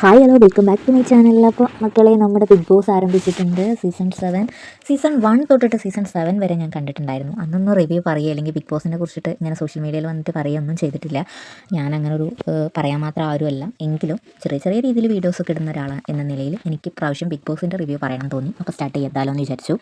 Hi hello welcome back to my channel അപ്പോൾ മക്കളെ നമ്മുടെ ബിഗ് ബോസ് ആരംഭിച്ചിട്ടുണ്ട് സീസൺ സെവൻ സീസൺ വൺ തൊട്ടിട്ട് സീസൺ സെവൻ വരെ ഞാൻ കണ്ടിട്ടുണ്ടായിരുന്നു. അന്നൊന്നും റിവ്യൂ പറയുക അല്ലെങ്കിൽ ബിഗ് ബോസിനെ കുറിച്ചിട്ട് ഇങ്ങനെ സോഷ്യൽ മീഡിയയിൽ വന്നിട്ട് പറയുകയൊന്നും ചെയ്തിട്ടില്ല. ഞാൻ അങ്ങനെ ഒരു പറയാൻ മാത്രം ആരുമല്ല. എങ്കിലും ചെറിയ ചെറിയ രീതിയിൽ വീഡിയോസ് ഒക്കെ ഇടുന്ന ഒരാളാണ് എന്ന നിലയിൽ എനിക്ക് പ്രാവശ്യം ബിഗ് ബോസിന്റെ റിവ്യൂ പറയണം തോന്നി. അപ്പോൾ സ്റ്റാർട്ട് ചെയ്താലോ എന്ന് വിചാരിച്ചു.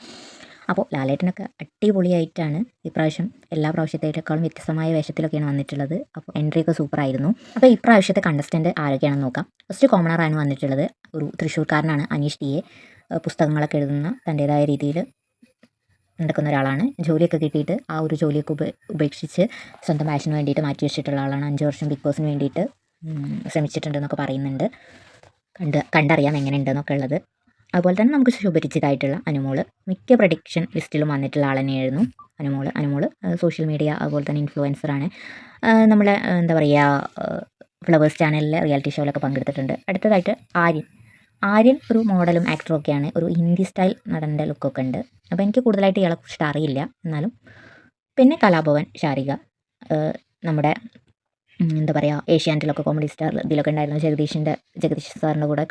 അപ്പോൾ ലാലേട്ടനൊക്കെ അടിപൊളിയായിട്ടാണ് ഇപ്രാവശ്യം എല്ലാ പ്രാവശ്യത്തേക്കാളും വ്യത്യസ്തമായ വേഷത്തിലൊക്കെയാണ് വന്നിട്ടുള്ളത്. അപ്പോൾ എൻട്രി ഒക്കെ സൂപ്പറായിരുന്നു. അപ്പോൾ ഇപ്രാവശ്യത്തെ കണ്ടസ്റ്റന്റ് ആരൊക്കെയാണെന്ന് നോക്കാം. ഫസ്റ്റ് കോമണറാണ് വന്നിട്ടുള്ളത്. ഒരു തൃശ്ശൂർക്കാരനാണ് അനീഷ് ടി എ. പുസ്തകങ്ങളൊക്കെ എഴുതുന്ന തന്റേതായ രീതിയിൽ നടക്കുന്ന ഒരാളാണ്. ജോലിയൊക്കെ കിട്ടിയിട്ട് ആ ഒരു ജോലിയൊക്കെ ഉപ ഉപേക്ഷിച്ച് സ്വന്തം പാഷന് വേണ്ടിയിട്ട് മാറ്റി വെച്ചിട്ടുള്ള ആളാണ്. അഞ്ച് വർഷം ബിഗ് ബോസിന് വേണ്ടിയിട്ട് ശ്രമിച്ചിട്ടുണ്ടെന്നൊക്കെ പറയുന്നുണ്ട്. കണ്ട് കണ്ടറിയാം എങ്ങനെയുണ്ടെന്നൊക്കെ ഉള്ളത്. അതുപോലെ തന്നെ നമുക്ക് സുപരിചിതമായിട്ടുള്ള അനുമോൾ. മിക്ക പ്രഡിക്ഷൻ ലിസ്റ്റിലും വന്നിട്ടുള്ള ആൾ തന്നെയായിരുന്നു അനുമോൾ. അനുമോൾ സോഷ്യൽ മീഡിയ അതുപോലെ തന്നെ ഇൻഫ്ലുവൻസറാണ് നമ്മളെ എന്താ പറയുക ഫ്ലവേഴ്സ് ചാനലിലെ റിയാലിറ്റി ഷോയിലൊക്കെ പങ്കെടുത്തിട്ടുണ്ട്. അടുത്തതായിട്ട് ആര്യൻ. ആര്യൻ ഒരു മോഡലും ആക്ടറും ഒക്കെയാണ്. ഒരു ഹിന്ദി സ്റ്റൈൽ നടന്റെ ലുക്കൊക്കെ ഉണ്ട്. അപ്പോൾ എനിക്ക് കൂടുതലായിട്ട് ഇയാളെ കുറിച്ചിട്ട് അറിയില്ല. എന്നാലും പിന്നെ കലാഭവൻ ഷാരിക നമ്മുടെ എന്താ പറയുക ഏഷ്യാനെറ്റിലൊക്കെ കോമഡി സ്റ്റാർ ഇതിലൊക്കെ ഉണ്ടായിരുന്നു ജഗദീഷിന്റെ ജഗദീഷ് സാറിന്റെ കൂടെ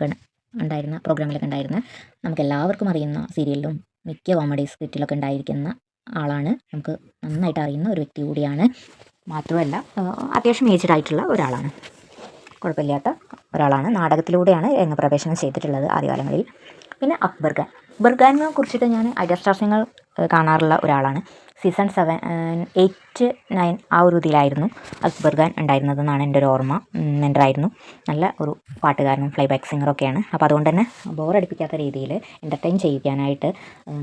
ഉണ്ടായിരുന്ന പ്രോഗ്രാമിലൊക്കെ ഉണ്ടായിരുന്ന നമുക്ക് എല്ലാവർക്കും അറിയുന്ന സീരിയലിലും മിക്ക കോമഡി സ്ക്രിപ്റ്റിലൊക്കെ ഉണ്ടായിരിക്കുന്ന ആളാണ്. നമുക്ക് നന്നായിട്ട് അറിയുന്ന ഒരു വ്യക്തി കൂടിയാണ്. മാത്രമല്ല അത്യാവശ്യം ഏജ്ഡ് ആയിട്ടുള്ള ഒരാളാണ്. കുഴപ്പമില്ലാത്ത ഒരാളാണ്. നാടകത്തിലൂടെയാണ് രംഗപ്രവേശനം ചെയ്തിട്ടുള്ളത് ആദ്യകാലങ്ങളിൽ. പിന്നെ അക്ബർ ഖാൻ അക്ബർ ഖാനെ കുറിച്ചിട്ട് ഞാൻ ഐഡിയ കാണാറുള്ള ഒരാളാണ്. സീസൺ സെവൻ എയ്റ്റ് നയൻ ആ ഒരു ഇതിലായിരുന്നു അക്ബർ ഖാൻ ഉണ്ടായിരുന്നതെന്നാണ് എന്റെ ഒരു ഓർമ്മ. മെന്ററായിരുന്നു നല്ല ഒരു പാട്ടുകാരനും ഫ്ലൈ ബാക്ക് സിംഗറൊക്കെയാണ് അപ്പോൾ അതുകൊണ്ട് തന്നെ ബോറടിപ്പിക്കാത്ത രീതിയിൽ എന്റർടൈൻ ചെയ്യിക്കാനായിട്ട്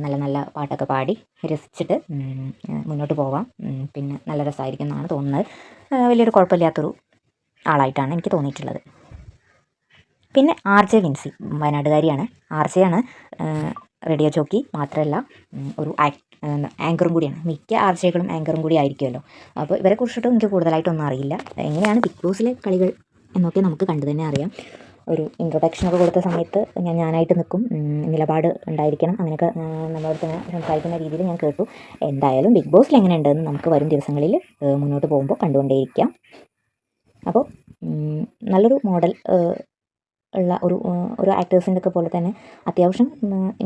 നല്ല നല്ല പാട്ടൊക്കെ പാടി രസിച്ചിട്ട് മുന്നോട്ട് പോവാം. പിന്നെ നല്ല രസമായിരിക്കും എന്നാണ് തോന്നുന്നത്. വലിയൊരു കുഴപ്പമില്ലാത്തൊരു ആളായിട്ടാണ് എനിക്ക് തോന്നിയിട്ടുള്ളത്. പിന്നെ ആർ ജെ വിൻസി വയനാടുകാരിയാണ്. ആർ ജെ ആണ് റേഡിയോ ജോക്കി മാത്രമല്ല ഒരു ആങ്കറും കൂടിയാണ്. മിക്ക ആർ ജെകളും ആങ്കറും കൂടി ആയിരിക്കുമല്ലോ. അപ്പോൾ ഇവരെ കുറിച്ചിട്ട് എനിക്ക് കൂടുതലായിട്ടൊന്നും അറിയില്ല. എങ്ങനെയാണ് ബിഗ് ബോസിലെ കളികൾ എന്നൊക്കെ നമുക്ക് കണ്ടു തന്നെ അറിയാം. ഒരു ഇൻട്രൊഡക്ഷനൊക്കെ കൊടുത്ത സമയത്ത് ഞാൻ ഞാനായിട്ട് നിൽക്കും. നിലപാട് ഉണ്ടായിരിക്കണം. അങ്ങനെയൊക്കെ നമ്മളോട് തന്നെ സംസാരിക്കുന്ന രീതിയിൽ ഞാൻ കേട്ടു. എന്തായാലും ബിഗ് ബോസിൽ എങ്ങനെയുണ്ടെന്ന് നമുക്ക് വരും ദിവസങ്ങളിൽ മുന്നോട്ട് പോകുമ്പോൾ കണ്ടുകൊണ്ടേയിരിക്കാം. അപ്പോൾ നല്ലൊരു മോഡൽ ഉള്ള ഒരു ഒരു ആക്ടേഴ്സിന്റെ ഒക്കെ പോലെ തന്നെ അത്യാവശ്യം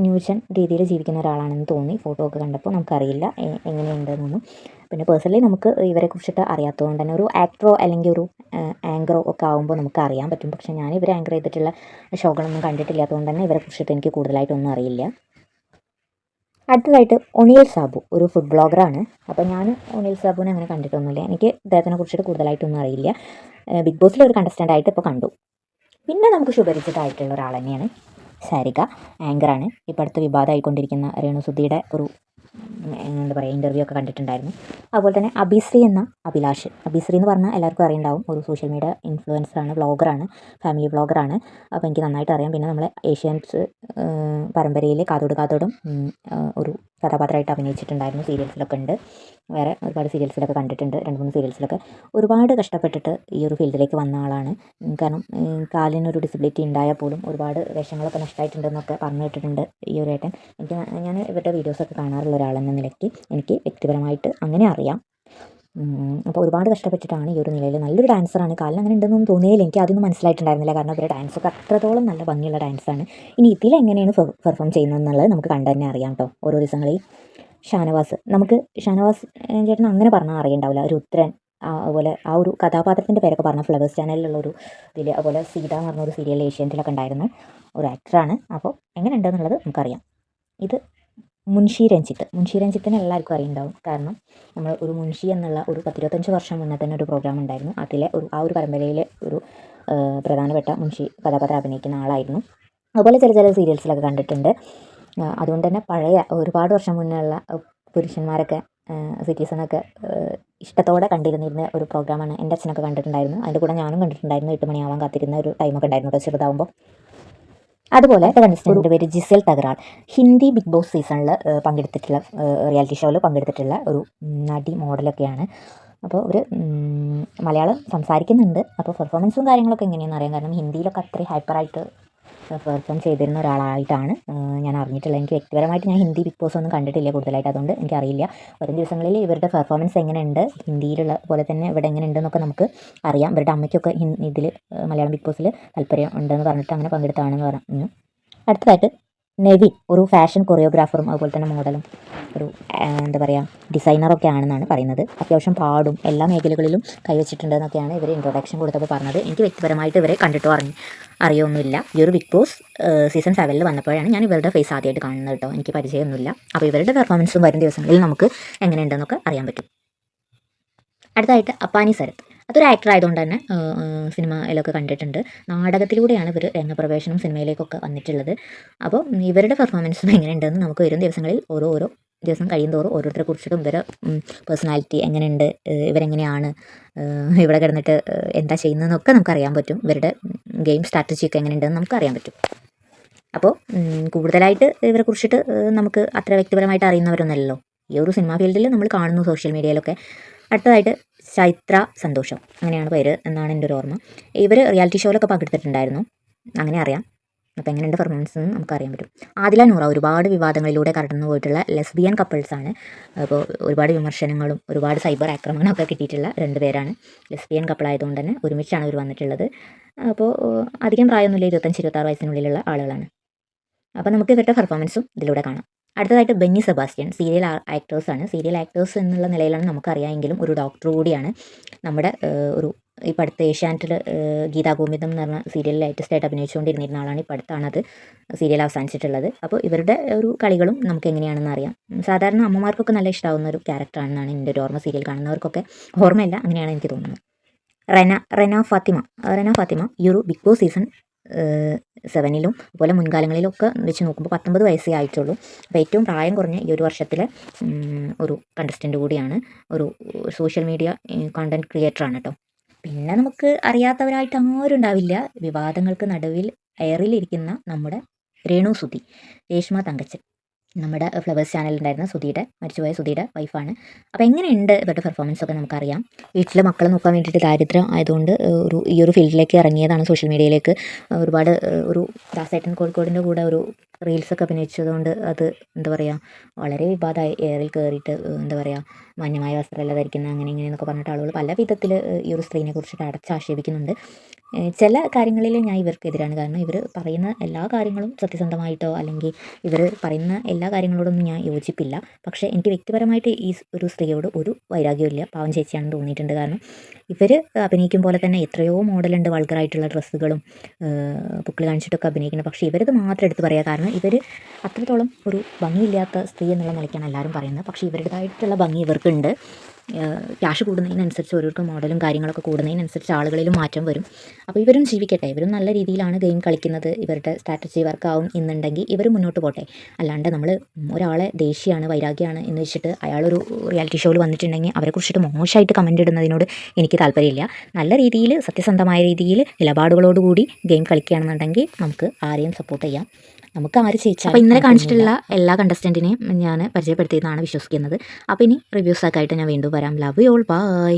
ന്യൂജൻ രീതിയിൽ ജീവിക്കുന്ന ഒരാളാണെന്ന് തോന്നി. ഫോട്ടോ ഒക്കെ കണ്ടപ്പോൾ നമുക്കറിയില്ല എങ്ങനെയുണ്ടെന്നൊന്നും. പിന്നെ പേഴ്സണലി നമുക്ക് ഇവരെ കുറിച്ചിട്ട് അറിയാത്തതുകൊണ്ട് തന്നെ ഒരു ആക്ടറോ അല്ലെങ്കിൽ ഒരു ആങ്കറോ ഒക്കെ ആകുമ്പോൾ നമുക്ക് അറിയാൻ പറ്റും. പക്ഷേ ഞാൻ ഇവരെ ആങ്കർ ചെയ്തിട്ടുള്ള ഷോകളൊന്നും കണ്ടിട്ടില്ലാത്തതുകൊണ്ട് തന്നെ ഇവരെ കുറിച്ചിട്ട് എനിക്ക് കൂടുതലായിട്ടൊന്നും അറിയില്ല. അടുത്തതായിട്ട് ഒണിയൽ സാബു ഒരു ഫുഡ് ബ്ലോഗറാണ് അപ്പോൾ ഞാൻ ഒണിയൽ സാബുവിനെ അങ്ങനെ കണ്ടിട്ടൊന്നുമില്ല. എനിക്ക് ഇദ്ദേഹത്തിനെ കുറിച്ചിട്ട് കൂടുതലായിട്ടൊന്നും അറിയില്ല. ബിഗ് ബോസിൽ ഒരു കണ്ടസ്റ്റന്റ് ആയിട്ട് ഇപ്പോൾ കണ്ടു. പിന്നെ നമുക്ക് സുപരിചിതമായിട്ടുള്ള ഒരാൾ തന്നെയാണ് ശാരിക ആങ്കറാണ് ഇപ്പോൾ അടുത്ത് വിവാദമായിക്കൊണ്ടിരിക്കുന്ന രേണുസുദ്ധിയുടെ ഒരു എന്താ പറയുക ഇന്റർവ്യൂ ഒക്കെ കണ്ടിട്ടുണ്ടായിരുന്നു. അതുപോലെ തന്നെ അഭിശ്രീ എന്ന അഭിലാഷ്. അഭിശ്രീ എന്ന് പറഞ്ഞാൽ എല്ലാവർക്കും അറിയണ്ടാവും. ഒരു സോഷ്യൽ മീഡിയ ഇൻഫ്ലുവൻസറാണ് വ്ളോഗറാണ് ഫാമിലി വ്ളോഗറാണ് അപ്പോൾ എനിക്ക് നന്നായിട്ട് അറിയാം. പിന്നെ നമ്മളെ ഏഷ്യൻസ് പരമ്പരയിൽ കാതോട് കാതോടും ഒരു കഥാപാത്രമായിട്ട് അഭിനയിച്ചിട്ടുണ്ടായിരുന്നു. സീരിയൽസിലൊക്കെ ഉണ്ട്. വേറെ ഒരുപാട് സീരിയൽസിലൊക്കെ കണ്ടിട്ടുണ്ട്. രണ്ട് മൂന്ന് സീരിയൽസിലൊക്കെ ഒരുപാട് കഷ്ടപ്പെട്ടിട്ട് ഈ ഒരു ഫീൽഡിലേക്ക് വന്ന ആളാണ്. കാരണം കാലിന് കാലിനൊരു ഡിസബിലിറ്റി ഉണ്ടായാൽ പോലും ഒരുപാട് വേഷങ്ങളൊക്കെ നഷ്ടമായിട്ടുണ്ടെന്നൊക്കെ പറഞ്ഞു കേട്ടിട്ടുണ്ട് ഈ ഒരു ഏട്ടൻ. എനിക്ക് ഞാൻ ഇവരുടെ വീഡിയോസൊക്കെ കാണാറുള്ള ഒരാളെന്ന നിലയ്ക്ക് എനിക്ക് വ്യക്തിപരമായിട്ട് അങ്ങനെ അറിയാം. അപ്പോൾ ഒരുപാട് കഷ്ടപ്പെട്ടിട്ടാണ് ഈ ഒരു നിലയിൽ നല്ലൊരു ഡാൻസറാണ് കാലിന് അങ്ങനെ ഉണ്ടെന്നൊന്നും തോന്നിയില്ല. എനിക്ക് അതൊന്നും മനസ്സിലായിട്ടുണ്ടായിരുന്നില്ല. കാരണം ഇവരുടെ ഡാൻസൊക്കെ അത്രത്തോളം നല്ല ഭംഗിയുള്ള ഡാൻസാണ് ഇനി ഇതിലെങ്ങനെയാണ് പെർഫോം ചെയ്യുന്നത് എന്നുള്ളത് നമുക്ക് കണ്ടു തന്നെ അറിയാം കേട്ടോ. ഓരോ ദിവസങ്ങളിൽ ഷാനവാസ്. നമുക്ക് ഷാനവാസ് ചേട്ടൻ അങ്ങനെ പറഞ്ഞാൽ അറിയണ്ടാവില്ല. ഉത്തരൻ അതുപോലെ ആ ഒരു കഥാപാത്രത്തിന്റെ പേരൊക്കെ പറഞ്ഞ ഫ്ലവേഴ്സ് ചാനലിലുള്ള ഒരു ഇതിൽ അതുപോലെ സീത എന്ന് പറഞ്ഞ ഒരു സീരിയൽ ഏഷ്യൻസിലൊക്കെ ഉണ്ടായിരുന്ന ഒരു ആക്ടറാണ് അപ്പോൾ എങ്ങനെ ഉണ്ടെന്നുള്ളത് നമുക്കറിയാം. ഇത് മുൻഷി രഞ്ജിത്ത്. മുൻഷി രഞ്ജിത്തിനെ എല്ലാവർക്കും അറിയുണ്ടാവും. കാരണം നമ്മൾ ഒരു മുൻഷി എന്നുള്ള ഒരു പത്തിരുപത്തഞ്ച് വർഷം മുന്നേ തന്നെ ഒരു പ്രോഗ്രാം ഉണ്ടായിരുന്നു. അതിലെ ഒരു ആ ഒരു പരമ്പരയിലെ ഒരു പ്രധാനപ്പെട്ട മുൻഷി കഥാപാത്രം അഭിനയിക്കുന്ന ആളായിരുന്നു. അതുപോലെ ചില ചില സീരിയൽസിലൊക്കെ കണ്ടിട്ടുണ്ട്. അതുകൊണ്ട് തന്നെ പഴയ ഒരുപാട് വർഷം മുന്നേ ഉള്ള പുരുഷന്മാരൊക്കെ സിറ്റീസണൊക്കെ ഇഷ്ടത്തോടെ കണ്ടിരുന്നിരുന്ന ഒരു പ്രോഗ്രാമാണ് എന്റെ അച്ഛനൊക്കെ കണ്ടിട്ടുണ്ടായിരുന്നു. അതിന്റെ കൂടെ ഞാനും കണ്ടിട്ടുണ്ടായിരുന്നു. എട്ട് മണിയാവാൻ കാത്തിരുന്ന ഒരു ടൈമൊക്കെ ഉണ്ടായിരുന്നു കേട്ടോ ചെറുതാവുമ്പോൾ അതുപോലെ കണ്ടസ്റ്റന്റിന്റെ പേര് ജിസൽ തകറാൾ ഹിന്ദി ബിഗ് ബോസ് സീസണിൽ പങ്കെടുത്തിട്ടുള്ള റിയാലിറ്റി ഷോയിൽ പങ്കെടുത്തിട്ടുള്ള ഒരു നടി മോഡലൊക്കെയാണ്. അപ്പോൾ ഒരു മലയാളം സംസാരിക്കുന്നുണ്ട്. അപ്പോൾ പെർഫോമൻസും കാര്യങ്ങളൊക്കെ എങ്ങനെയാണെന്ന് അറിയാം കാരണം ഹിന്ദിയിലൊക്കെ അത്രയും ഹൈപ്പറായിട്ട് പെർഫോം ചെയ്തിരുന്ന ഒരാളായിട്ടാണ്. ഞാൻ അറിഞ്ഞിട്ടുള്ളത്. എനിക്ക് വ്യക്തിപരമായിട്ട് ഞാൻ ഹിന്ദി ബിഗ് ബോസ് ഒന്നും കണ്ടിട്ടില്ല കൂടുതലായിട്ട്. അതുകൊണ്ട് എനിക്കറിയില്ല. വരും ദിവസങ്ങളിൽ ഇവരുടെ പെർഫോമൻസ് എങ്ങനെയുണ്ട്? ഹിന്ദിയിലുള്ള പോലെ തന്നെ ഇവിടെ എങ്ങനെ എങ്ങനെയുണ്ടെന്നൊക്കെ നമുക്ക് അറിയാം. ഇവരുടെ അമ്മയ്ക്കൊക്കെ ഇതിൽ മലയാളം ബിഗ് ബോസിൽ താല്പര്യം ഉണ്ടെന്ന് പറഞ്ഞിട്ട് അങ്ങനെ പങ്കെടുത്തതാണെന്ന് പറഞ്ഞു. അടുത്തതായിട്ട് നെവിൻ ഒരു ഫാഷൻ കൊറിയോഗ്രാഫറും അതുപോലെ തന്നെ മോഡലും ഒരു എന്താ പറയുക ഡിസൈനറൊക്കെ ആണെന്നാണ് പറയുന്നത്. അത്യാവശ്യം പാടും എല്ലാ മേഖലകളിലും കൈവച്ചിട്ടുണ്ടെന്നൊക്കെയാണ് ഇവർ ഇൻട്രൊഡക്ഷൻ കൊടുത്തപ്പോൾ പറഞ്ഞത്. എനിക്ക് വ്യക്തിപരമായിട്ട് ഇവരെ കണ്ടിട്ടോ അറിഞ്ഞ് അറിയൊന്നുമില്ല. ഈ ഒരു ബിഗ് ബോസ് സീസൺ സെവനിൽ വന്നപ്പോഴാണ് ഞാൻ ഇവരുടെ ഫേസ് ആദ്യമായിട്ട് കാണുന്നത് കേട്ടോ എനിക്ക് പരിചയമൊന്നുമില്ല. അപ്പോൾ ഇവരുടെ പെർഫോമൻസും വരും ദിവസങ്ങളിൽ നമുക്ക് എങ്ങനെയുണ്ടെന്നൊക്കെ അറിയാൻ പറ്റും. അടുത്തായിട്ട് അപ്പാനി സരത്ത് അതൊരു ആക്ടർ ആയതുകൊണ്ട് തന്നെ സിനിമയിലൊക്കെ കണ്ടിട്ടുണ്ട്. നാടകത്തിലൂടെയാണ് ഇവർ രംഗപ്രവേശനം സിനിമയിലേക്കൊക്കെ വന്നിട്ടുള്ളത്. അപ്പോൾ ഇവരുടെ പെർഫോമൻസും എങ്ങനെയുണ്ടെന്ന് നമുക്ക് വരും ദിവസങ്ങളിൽ ഓരോ ഓരോ ദിവസം കഴിയുന്തോറും ഓരോരുത്തരെ കുറിച്ചിട്ടും ഇവരെ പേഴ്സണാലിറ്റി എങ്ങനെയുണ്ട് ഇവരെങ്ങനെയാണ് ഇവിടെ കിടന്നിട്ട് എന്താ ചെയ്യുന്നതെന്നൊക്കെ നമുക്ക് അറിയാൻ പറ്റും. ഇവരുടെ ഗെയിം സ്ട്രാറ്റജിയൊക്കെ എങ്ങനെയുണ്ടെന്ന് നമുക്ക് അറിയാൻ പറ്റും. അപ്പോൾ കൂടുതലായിട്ട് ഇവരെ കുറിച്ചിട്ട് നമുക്ക് അത്ര വ്യക്തിപരമായിട്ട് അറിയുന്നവരൊന്നുമല്ലല്ലോ. ഈ ഒരു സിനിമാ ഫീൽഡിൽ നമ്മൾ കാണുന്നു സോഷ്യൽ മീഡിയയിലൊക്കെ അടുത്തതായിട്ട് ചൈത്ര സന്തോഷം അങ്ങനെയാണ് പേര് എന്നാണ് എന്റെ ഒരു ഓർമ്മ. ഇവർ റിയാലിറ്റി ഷോയിലൊക്കെ പങ്കെടുത്തിട്ടുണ്ടായിരുന്നു. അങ്ങനെ അറിയാം. അപ്പോൾ എങ്ങനെയുണ്ട് പെർഫോമൻസ് എന്ന് നമുക്കറിയാൻ പറ്റും. ആദില നൂറ ഒരുപാട് വിവാദങ്ങളിലൂടെ കടന്നു പോയിട്ടുള്ള ലെസ്ബിയൻ കപ്പിൾസാണ് അപ്പോൾ ഒരുപാട് വിമർശനങ്ങളും ഒരുപാട് സൈബർ ആക്രമണമൊക്കെ കിട്ടിയിട്ടുള്ള രണ്ട് പേരാണ്. ലെസ്ബിയൻ കപ്പിളായതുകൊണ്ട് തന്നെ ഒരുമിച്ചാണ് ഇവർ വന്നിട്ടുള്ളത്. അപ്പോൾ അധികം പ്രായമൊന്നുമില്ല. ഇരുപത്തഞ്ച് ഇരുപത്താറ് വയസ്സിനുള്ളിലുള്ള ആളുകളാണ്. അപ്പോൾ നമുക്ക് ഇവരുടെ പെർഫോമൻസും ഇതിലൂടെ കാണാം. അടുത്തതായിട്ട് ബെന്നി സെബാസ്റ്റ്യൻ സീരിയൽ ആക്ടേഴ്സാണ് സീരിയൽ ആക്ടേഴ്സ് എന്നുള്ള നിലയിലാണ് നമുക്കറിയാമെങ്കിലും ഒരു ഡോക്ടർ കൂടിയാണ് നമ്മുടെ ഒരു ഈ അടുത്ത ഏഷ്യാനെറ്റിൽ ഗീതാ ഗോവിന്ദം എന്ന് പറഞ്ഞ സീരിയലിൽ ലേറ്റസ്റ്റ് ആയിട്ട് അഭിനയിച്ചുകൊണ്ടിരുന്നിരുന്ന ആളാണ് ഈ അടുത്താണ് അത് സീരിയൽ അവസാനിച്ചിട്ടുള്ളത്. അപ്പോൾ ഇവരുടെ ഒരു കളികളും നമുക്ക് എങ്ങനെയാണെന്ന് അറിയാം. സാധാരണ അമ്മമാർക്കൊക്കെ നല്ല ഇഷ്ടമാവുന്ന ഒരു ക്യാരക്ടറാണെന്നാണ് എന്റെ ഒരു ഓർമ്മ സീരിയൽ കാണുന്നവർക്കൊക്കെ ഓർമ്മയില്ല അങ്ങനെയാണ് എനിക്ക് തോന്നുന്നത്. റെന റെന ഫാത്തിമ റെന ഫാത്തിമ ഈ ഒരു ബിഗ് ബോസ് സീസൺ സെവനിലും അതുപോലെ മുൻകാലങ്ങളിലൊക്കെ വെച്ച് നോക്കുമ്പോൾ പത്തൊമ്പത് വയസ്സേ ആയിട്ടുള്ളൂ. അപ്പോൾ ഏറ്റവും പ്രായം കുറഞ്ഞ ഈ ഒരു വർഷത്തിലെ ഒരു കണ്ടസ്റ്റന്റ് കൂടിയാണ് ഒരു സോഷ്യൽ മീഡിയ കണ്ടന്റ് ക്രിയേറ്ററാണ് കേട്ടോ പിന്നെ നമുക്ക് അറിയാത്തവരായിട്ട് ആരും ഉണ്ടാവില്ല. വിവാദങ്ങൾക്ക് നടുവിൽ എയറിലിരിക്കുന്ന നമ്മുടെ രേണു സുധി രേഷ്മ തങ്കച്ചൻ. നമ്മുടെ ഫ്ലവേഴ്സ് ചാനലുണ്ടായിരുന്ന സുധിയുടെ മരിച്ചുപോയ സുധിയുടെ വൈഫാണ് അപ്പോൾ എങ്ങനെയുണ്ട് ഇവരുടെ പെർഫോമൻസ് ഒക്കെ നമുക്കറിയാം. വീട്ടിലെ മക്കളെ നോക്കാൻ വേണ്ടിയിട്ട് ദാരിദ്ര്യം ആയതുകൊണ്ട് ഒരു ഈ ഒരു ഫീൽഡിലേക്ക് ഇറങ്ങിയതാണ് സോഷ്യൽ മീഡിയയിലേക്ക് ഒരുപാട് ഒരു ദാസേട്ടൻ കോഴിക്കോടിന്റെ കൂടെ ഒരു റീൽസൊക്കെ അഭിനയിച്ചതുകൊണ്ട് അത് എന്താ പറയുക വളരെ വിവാദമായി എയറിൽ കയറിയിട്ട് എന്താ പറയുക മാന്യമായ വസ്ത്രമല്ല ധരിക്കുന്ന അങ്ങനെ ഇങ്ങനെ എന്നൊക്കെ പറഞ്ഞിട്ട് ആളുകൾ പല വിധത്തിൽ ഈ ഒരു സ്ത്രീനെ കുറിച്ചിട്ട് അടച്ചാക്ഷേപിക്കുന്നുണ്ട്. ചില കാര്യങ്ങളിൽ ഞാൻ ഇവർക്കെതിരാണ്. കാരണം ഇവർ പറയുന്ന എല്ലാ കാര്യങ്ങളും സത്യസന്ധമായിട്ടോ അല്ലെങ്കിൽ ഇവർ പറയുന്ന എല്ലാ കാര്യങ്ങളോടൊന്നും ഞാൻ യോജിപ്പില്ല. പക്ഷേ എനിക്ക് വ്യക്തിപരമായിട്ട് ഈ ഒരു സ്ത്രീയോട് ഒരു വൈരാഗ്യമില്ല പാവം ചേച്ചിയാണെന്ന് തോന്നിയിട്ടുണ്ട്. കാരണം ഇവർ അഭിനയിക്കും പോലെ തന്നെ എത്രയോ മോഡലുണ്ട് വൾഗറായിട്ടുള്ള ഡ്രസ്സുകളും പുക്കിൾ കാണിച്ചിട്ടൊക്കെ അഭിനയിക്കുന്നത്. പക്ഷേ ഇവരത് മാത്രം എടുത്ത് പറയുക കാരണം ഇവർ അത്രത്തോളം ഒരു ഭംഗിയില്ലാത്ത സ്ത്രീ എന്നുള്ള നിലയ്ക്കാണ് എല്ലാവരും പറയുന്നത്. പക്ഷേ ഇവരുടേതായിട്ടുള്ള ഭംഗി ഇവർക്കുണ്ട്. ക്യാഷ് കൂടുന്നതിനനുസരിച്ച് ഓരോരുത്തർ മോഡലും കാര്യങ്ങളൊക്കെ കൂടുന്നതിനനുസരിച്ച് ആളുകളിലും മാറ്റം വരും. അപ്പോൾ ഇവരും ജീവിക്കട്ടെ. ഇവരും നല്ല രീതിയിലാണ് ഗെയിം കളിക്കുന്നത്. ഇവരുടെ സ്ട്രാറ്റജി വർക്കാവും എന്നുണ്ടെങ്കിൽ ഇവർ മുന്നോട്ട് പോട്ടെ. അല്ലാണ്ട് നമ്മൾ ഒരാളെ ദേഷ്യമാണ് വൈരാഗ്യമാണ് എന്ന് വെച്ചിട്ട് അയാളൊരു റിയാലിറ്റി ഷോയിൽ വന്നിട്ടുണ്ടെങ്കിൽ അവരെക്കുറിച്ചിട്ട് മോശമായിട്ട് കമന്റ് ഇടുന്നതിനോട് എനിക്ക് താല്പര്യമില്ല. നല്ല രീതിയിൽ സത്യസന്ധമായ രീതിയിൽ നിലപാടുകളോടുകൂടി ഗെയിം കളിക്കുകയാണെന്നുണ്ടെങ്കിൽ നമുക്ക് ആരെയും സപ്പോർട്ട് ചെയ്യാം. നമുക്ക് ആര് ചേച്ചി അപ്പോൾ ഇന്നലെ കാണിച്ചിട്ടുള്ള എല്ലാ കണ്ടസ്റ്റന്റിനെയും ഞാൻ പരിചയപ്പെടുത്തിയെന്നാണ് വിശ്വസിക്കുന്നത്. അപ്പോൾ ഇനി റിവ്യൂസൊക്കെ ആയിട്ട് ഞാൻ വീണ്ടും വരാം. Love you all by